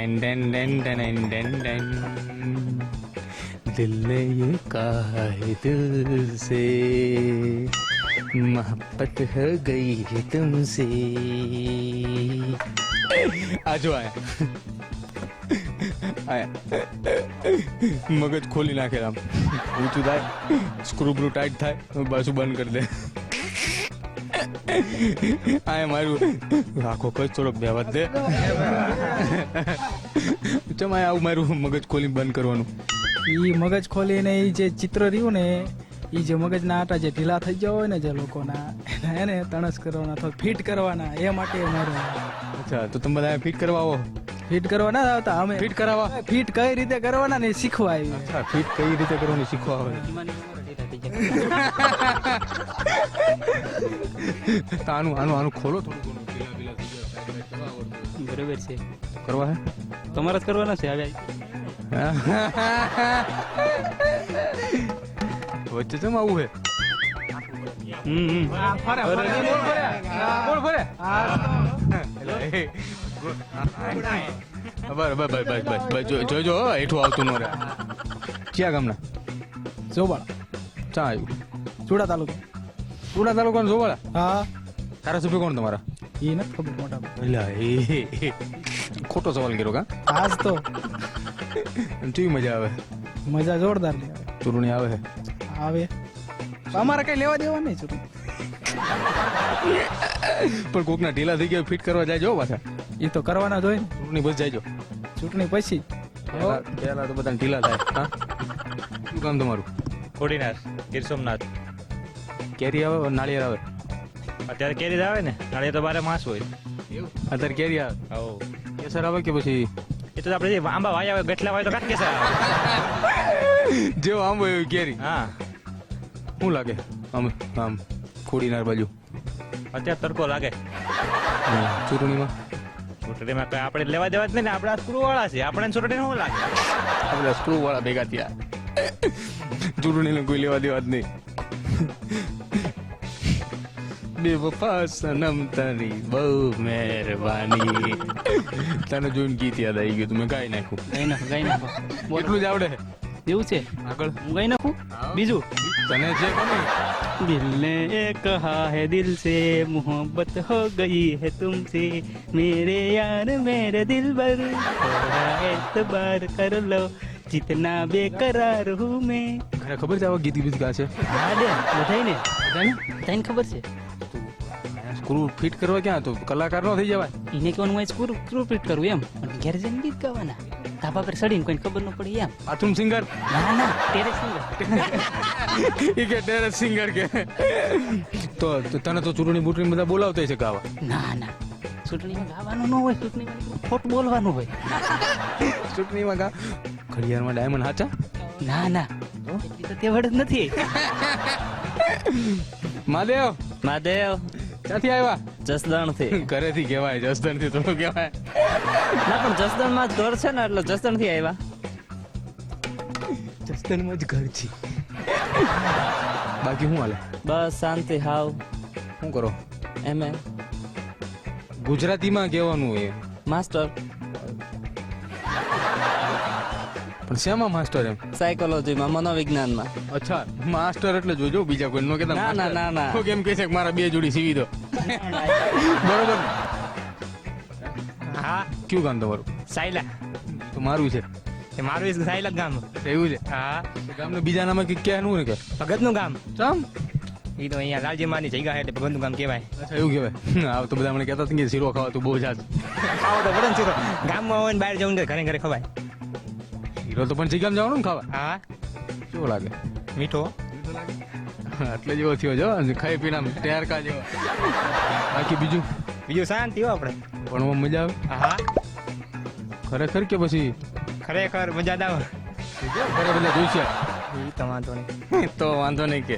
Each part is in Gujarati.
done done done done done done दिल ने ये कहा है दिल से मोहब्बत हो गई है तुमसे આજો આયા આયા મગજ ખોલી નાખે આમ ઊંચું થાય સ્ક્રૂ બ્રુ ટાઈટ થાય પાછું બંધ કરી દે આ મારું આખો કચ થોડોક બેવત દે. ચમ આવું મારું મગજ ખોલી બંધ કરવાનું. ઈ મગજ ખોલીને ઈ જે ચિત્ર રહ્યું ને ઈ જે મગજના આટા જે ઢીલા થઈ ગયા હોય ને જે લોકોના એના તણસ કરવાના અથવા ફિટ કરવાના એ માટે મારે. અચ્છા તો તમે બધા ફિટ કરવા આવો? ફિટ કરવા ના આવતા અમે ફિટ કરાવવા? ફિટ કઈ રીતે કરવાના ને શીખવા આવી અચ્છા ફિટ કઈ રીતે કરવાની શીખવા આવે? તો આનું આનું આનું ખોલો થોડું. બરોબર છે. કરવા હે? તમારે જ કરવાના છે હવે વચ્ચે ચમ આવું હે? જોજો હો, હેઠું આવતું ન રહે. ક્યાં ગામના? જોબાળા ચા આવ્યું. ચૂડા તાલુકો. પુણા તાલુકાનું જોવાળા? હા. ધારાસભ્ય કોણ તમારા? એ નથી ખબર મોટા એલા એ ખોટો સવાલ કર્યો કા? આજ તો. કેવી મજા આવે? મજા જોરદાર લે ચૂંટણી આવે? છે આવે. અમારે કઈ લેવા દેવા નહીં ચૂંટણી. પણ કોકના ઢીલા થઈ ગયા ફિટ કરવા જાય જો પાછા. એ તો કરવાના જ હોય ને. ચૂંટણી પછી જાય ચૂંટણી પછી. પહેલા પહેલા તો બધા ઢીલા થાય. હા? શું કામ તમારું? કોડીનાર ગીર સોમનાથ. કેરી આવે નાળિયેર આવે. અત્યારે કેરી જ આવે ને? નાળિયેર તો બારે માસ હોય. અત્યારે કેરી આવે. હો કેસર આવે કે પછી? એ તો આપણે આંબા વાય આવે ગઠલા વાય તો કાટ કેસર આવે. જેવો આંબો એવી કેરી. હા. શું લાગે? આમ આમ ખોડીનાર બાજુ. અત્યારે તડકો લાગે. ચૂંટણીમાં? ચૂંટણીમાં કઈ આપણે લેવા દેવા જ નહીં ને આપણે સ્ક્રૂ વાળા છે. આપણે ચૂંટણી શું લાગે. આપણે સ્ક્રૂ વાળા ભેગા થયા. ચૂંટણીને કોઈ લેવા દેવા જ નહીં. બેવફા સનમ તારી બહુ મહેરબાની. તને જોઈને ગીત યાદ આવી ગયું તમે ગાઈ નાખું. ગાઈ નાખો ગાઈ નાખો. એટલું જ આવડે? એવું છે? આગળ. હું ગાઈ નાખું? બીજું? તને છે કોને દિલ કહા હે દિલ સે મોહબ્બત હો ગઈ હે તુમસે મેરે યાર મેરે દિલ ભર. એતબાર કર લો. જીતના બેકરાર હું મેં ઘરે ખબર છે આવા ગીત ગીત ગા છે હા દે બધાઈને બધાઈને તને ખબર છે સ્ક્રૂ ફિટ કરવા ક્યાં તો કલાકાર નો થઈ જવાય એને કહેવાનું હોય સ્ક્રૂ સ્ક્રૂ ફિટ કરવું એમ પણ ઘેર જઈને ગીત ગાવાના ધાબા પર સડીને કોઈને ખબર ન પડી એમ બાથરૂમ સિંગર ના ના ટેરેસ સિંગર એ કે ટેરેસ સિંગર કે તો તને તો ચૂરણી બુટણી બધા બોલાવતા છે ગાવા ના ના ચૂંટણીમાં ગાવાનું ન હોય ચૂંટણીમાં ફોટ બોલવાનું હોય ચૂંટણીમાં ગા ઘડિયાળમાં ડાયમંડ હાચા? ના ના. એટલી તો તેવડ જ નથી. મહાદેવ? મહાદેવ. ક્યાંથી આવ્યા? જસદણથી ઘરેથી કહેવાય જસદણથી થોડું કહેવાય? ના પણ જસદણમાં ઘર છે ને એટલે જસદણથી આવ્યા. જસદણમાં જ ઘર છે. બાકી શું હાલે? બસ શાંતિ હાવ. શું કરો? એમ ગુજરાતીમાં કહેવાનું હોય માસ્ટર. પણ શેમાં માસ્ટર એમ? સાયકોલોજીમાં મનોવિજ્ઞાનમાં. અચ્છા માસ્ટર એટલે જોજો બીજા કોઈ નો કહેતા ના, ના, ના, ના. કેમ કહે છે કે મારા બે જોડી સીવી દો. બરોબર. હા. કયું ગામ તમારું? સાયલા. તો મારું છે. એ મારું ઈ સાયલા ગામ. એવું છે? હા. ગામનું બીજા નામે કે ક્યાં ને કે ભગતનું ગામ. ચમ. એ તો અહીંયા લાલજી માની જગ્યા એટલે ભગવાનનું ગામ કહેવાય. અચ્છા એવું કહેવાય. હા તો બધા મને કહેતા હતા કે શીરો ખાવા તું બહુ જાત ખાવો તો પડે ને શીરો. ગામમાં હોય ને બહાર જવું ને ઘરે ઘરે ખવાય. શીરો તો પણ જગ્યામાં જવાનું ને ખાવા? હા. કેવો લાગે? મીઠો. એટલે જેવો થયો જો ખાઈ પીને આમ કા જેવો. બાકી બીજું? બીજું શાંતિ હો આપણે. ભણવામાં મજા આવે? હા ખરેખર કે પછી? ખરેખર મજા જ આવે. ઘરે બધા જોઈશે એ તો વાંધો નહીં. તો વાંધો નહીં કે.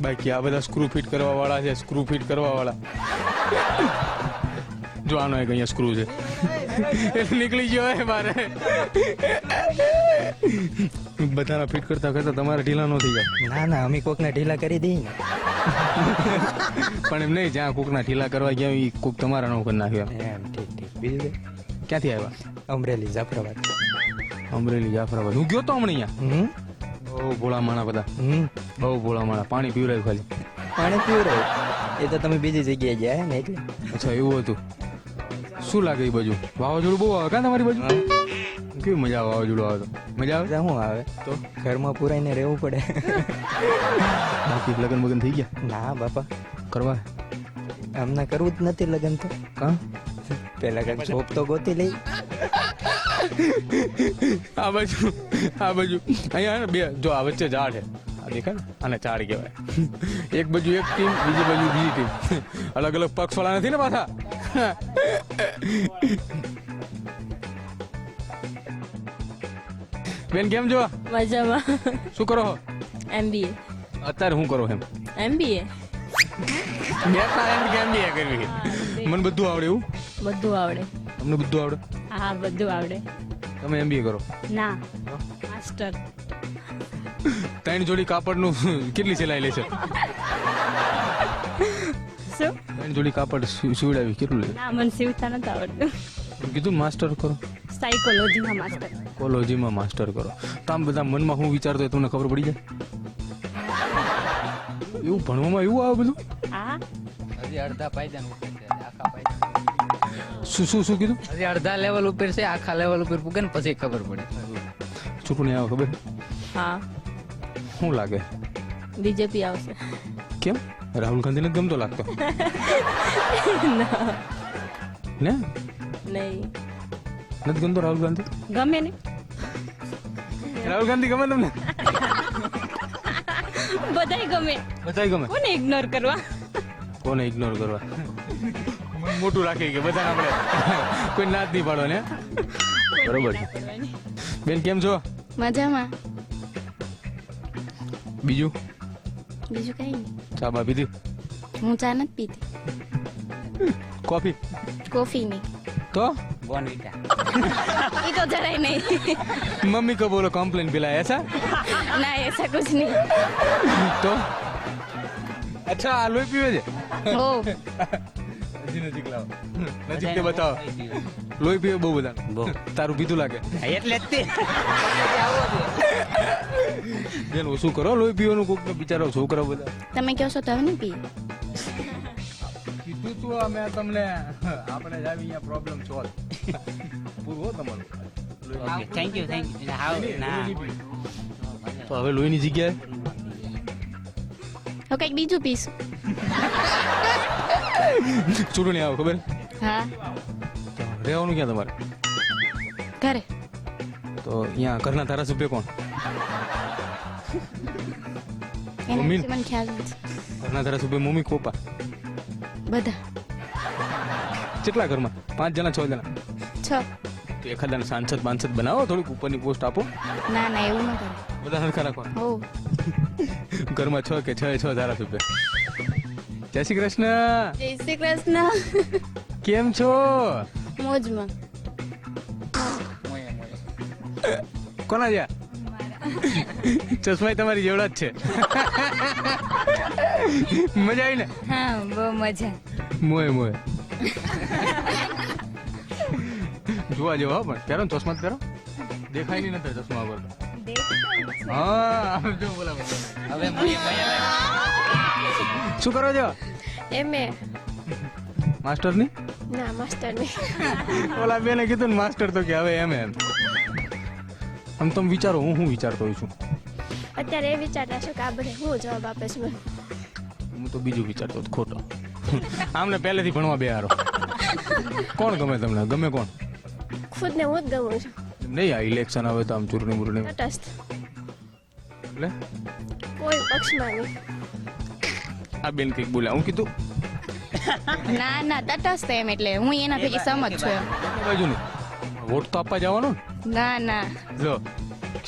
બાકી આ બધા સ્ક્રૂ ફિટ કરવા વાળા છે સ્ક્રૂ ફિટ કરવા વાળા જો આનો એક અહીંયા સ્ક્રૂ છે. એટલે નીકળી ગયો હે મારે. બધાના ફિટ કરતા કરતા તમારે ઢીલા ન થઈ જાય ના ના અમે કોકને ઢીલા કરી દઈએ ને. પણ એમ નહીં જ્યાં કોકના ઢીલા કરવા ગયા ઈ કોક તમારા નો કરી નાખ્યો. એમ ઠીક ઠીક. બીજું ક્યાંથી આવ્યા? અમરેલી જાફરાબાદ. અમરેલી જાફરાબાદ. હું ગયો તો હમણાં અહીંયા? બહુ ભોળા માણા બધા. બહુ ભોળા માણા. પાણી પીવડાયું ખાલી. પાણી પીવડાવ એ તો તમે બીજી જગ્યાએ ગયા ને એટલે? અચ્છા એવું હતું. શું લાગે એ બાજુ? વાવાઝોડું બહુ આવે કા તમારી બાજુ? કેવી મજા આવે વાવાઝોડું આવે તો? મજા આવે? શું આવે? તો? ઘરમાં પુરાઈને રહેવું પડે. બાકી લગ્ન બગન થઈ ગયા? ના બાપા. કરવા? એમને કરવું જ નથી લગ્ન તો. કા? પેલા કઈ જોબ તો ગોતી લઈ. આ બાજુ આ બાજુ. અહીંયા બે જો આ વચ્ચે ઝાડ છે. અને દેખાય ને? આને ઝાડ કહેવાય. એક બાજુ એક ટીમ બીજી બાજુ બીજી ટીમ અલગ અલગ પક્ષ વાળા નથી ને પાછા? બેન કેમ છો? મજામાં. શું કરો છો? એમબીએ અત્યારે શું કરો એમ? એમબીએ બેઠા એમ કે MBA કરવી મને બધું આવડે એવું? બધું આવડે. તમને બધું આવડે? હા બધું આવડે. તમે એમબીએ કરો? ના માસ્ટર. ત્રણ જોડી કાપડનું કેટલી સિલાઈ લે શું ત્રણ જોડી કાપડ સીવડાવી કેટલું લે? ના મને સીવતા નથી આવડતું. કીધું માસ્ટર કરો. સાયકોલોજીમાં માસ્ટર સાયકોલોજીમાં માસ્ટર કરો. તો આમ બધા મનમાં હું વિચારતો હોય તમને ખબર પડી જાય? એવું ભણવામાં એવું આવે બધું? હા? હજી અડધા પાયદાન આખા પાયદાન. શું શું શું કીધું? હજી અડધા લેવલ ઉપર છે આખા લેવલ ઉપર પૂગે ને પછી ખબર પડે. ચૂંટણી આવે ખબર? હા. શું લાગે? બીજેપી આવશે. કેમ? રાહુલ ગાંધીને ગમતો લાગતો. ને? નહીં. નથી ગમતો રાહુલ ગાંધી? ગમે ને રાહુલ ગાંધી ગમે તમને? બધાય ગમે. બધાય ગમે? કોને ઇગ્નોર કરવા? કોને ઇગ્નોર કરવા? મોટું રાખી કે બધા આપણે કોઈ નાદ નહીં પાડો ને? બરોબર છે. બેન કેમ છો? મજામાં. બીજું? બીજું કઈ નહીં. ચા બા પીધી? હું ચા નથી પીતી. કોફી? કોફી નહીં. તો? બોનવીટા એ તો જરાય નહીં. મમ્મી કો બોલો કમ્પ્લેન પેલા એસા? ના એસા કુછ નહીં. તો? અચ્છા આલુ પીવે છે? ઓ નજીક નજીક લાવો. નજીક લોહી પીવે બહુ બધા તારું પીધું લાગે? એટલે જ તે. બેન ઓછું કરો? લોહી પીવાનું કોક બિચારો છોકરા બધા? તમે કહો છો તો હવે નહીં પીએ. કીધું તું અમે તમને. આપણે જ આવી અહીંયા પ્રોબ્લેમ સોલ્વ પૂરો તમારો. Okay thank you thank you હાવ ના. તો હવે લોહીની જગ્યાએ? હવે કંઈક બીજું પીસ ચૂંટણી આવે ખબર? હા. રહેવાનું ક્યાં તમારે? ઘરે. તો અહીંયા ઘરના ધારાસભ્ય કોણ? મમ્મી? વિશે મને ખ્યાલ નથી. ઘરના ધારાસભ્ય મમ્મી પપ્પા. બધા. કેટલા ઘરમાં? પાંચ જણા છ જણા? છ. તો એખાદાને સાંસદ બાંસદ બનાવો થોડીક ઉપરની પોસ્ટ આપો. ના ના એવું ન કરે. બધા સરખા હો. ઘરમાં છ કે છ એ છ ધારાસભ્ય. જય શ્રી કૃષ્ણ. જય શ્રી કૃષ્ણ. કેમ છો? મોજમાં. કોના જ્યાં? ચશ્મા તમારી જેવડા જ છે. મજા આવી ને? હા બહુ મજા. મોય મોય. જોવા જેવો હો પણ પહેરો ને ચશ્મા જ પહેરો. દેખાય નહીં નથી ચશ્મા વગર હા જો બોલા બોલા. હવે શું કરો છો? એમ માસ્ટરની ના માસ્ટરની ઓલા બેને કીધું ને માસ્ટર તો કે હવે એમ એમ. આમ તમે વિચારો હું હું વિચારતો હોઉં છું? અત્યારે એ વિચારતા છું કે આ બધે હું જવાબ આપે છે હું તો બીજું વિચારતો હતો ખોટો. આમને પહેલેથી ભણવા બેહારો. કોણ ગમે તમને? ગમે કોણ? ખુદને હું જ ગમું છું. નહીં આ ઇલેક્શન આવે તો આમ ચૂંટણી બૂંટણી. તટસ્થ. એટલે કોઈ પક્ષમાં નહીં. આ બેન કંઈક બોલ્યા હું કીધું? ના ના તટસ્થ એમ એટલે હું એના ભેગી સમજ છું બાજુ નહીં. વોટ તો આપવા જવાનો ને. ના ના. જો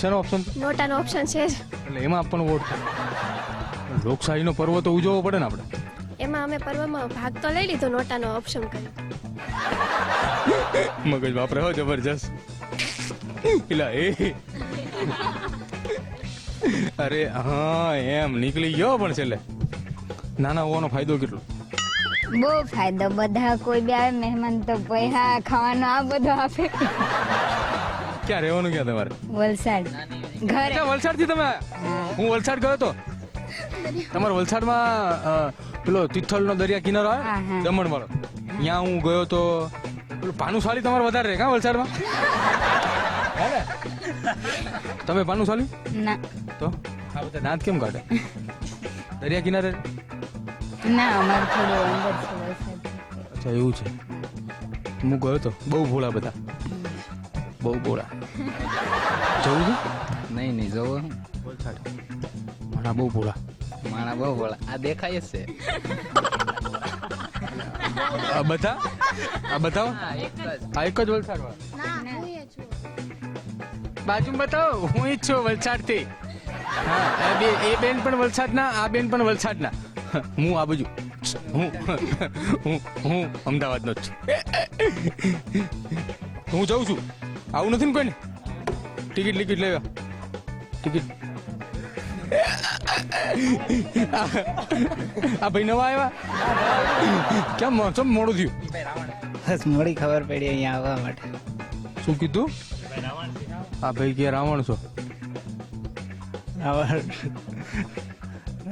શેનો ઓપ્શન નોટાનો ઓપ્શન છે. જ એટલે એમાં પણ વોટ લોકશાહીનો પર્વ તો ઉજવવો પડે ને આપણે. એમાં અમે પર્વમાં ભાગ તો લઈ લીધો નોટાનો ઓપ્શન કરી. મગજ વાપરે હો જબરજસ્ત. પેલા એ. અરે હા એમ નીકળી ગયો પણ છેલ્લે. નાના હોવાનો ફાયદો કેટલો? બહુ ફાયદો. બધા કોઈ બી આવે મહેમાન તો પૈસા ખાવાનો આ બધું આપે. ક્યાં રહેવાનું ક્યાં તમારે? વલસાડ. ઘરે. અચ્છા વલસાડથી તમે? હું વલસાડ ગયો તો તમારે વલસાડમાં પેલો તિથલનો દરિયા કિનારો આવે. દમણ વાળો ત્યાં હું ગયો તો પેલું ભાનુશાલી તમારે વધારે રહે કા વલસાડમાં? તમે ભાનુશાલી? ના. તો? આ બધા દાંત કેમ કાઢે? દરિયા કિનારે? ના અમારે થોડું અંદર છે અચ્છા એવું છે. હું ગયો તો બહુ ભોળા બધા. બહુ ભોળા જવું છે? નહીં નહીં જવું વલસાડ મારા બહુ ભોળા માણા બહુ બોલા આ દેખાય જ છે. આ બધા? આ બતાવો. હા એક જ. આ એક જ વલસાડ બાજુ બતાવો હું જ છું વલસાડથી હા આ એ બેન પણ વલસાડના આ બેન પણ વલસાડના. હું આ બાજુ. હું હું હું અમદાવાદનો જ છું. હું જઉં છું. આવું નથી ને કોઈ ટિકિટ ટિકિટ લેવા ટિકિટ આ ભાઈ નવા આવ્યા કેમ ચમ મોડું થયું? બસ મોડી ખબર પડી અહીંયા આવવા માટે. શું કીધું? આ ભાઈ કે રાવણ છો. રાવણ.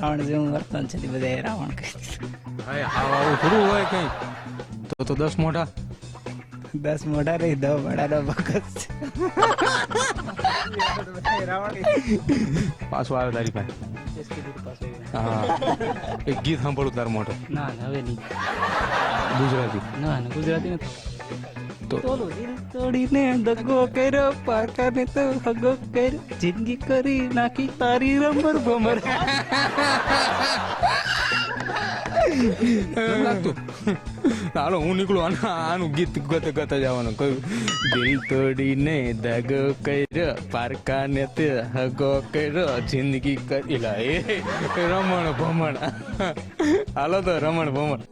રાવણ જેવું વર્તન છે બધા રાવણ કહી આવું થોડું હોય કઈ. તો તો દસ મોઢા. દસ મોઢા રહી દો બડાનો બકસ પાછો પાછું આવે તારી પાસે. હા. એક ગીત સાંભળું તાર મોટો. ના ના, હવે નહીં. ગુજરાતી. ના ના ગુજરાતી નથી. તોડીને દગો કર્યો પાકાને તો હગો કર્યો. જિંદગી કરી નાખી તારી રમર ભમર. હાલો, હું નીકળું. આના આનું ગીત ગત ગત જવાનું કહ્યું, દિલ તોડીને દગો કર્યો પારકાને તે હગો કર્યો જિંદગી કરી. લા એ રમણ ભમણ. હાલો તો રમણ ભમણ.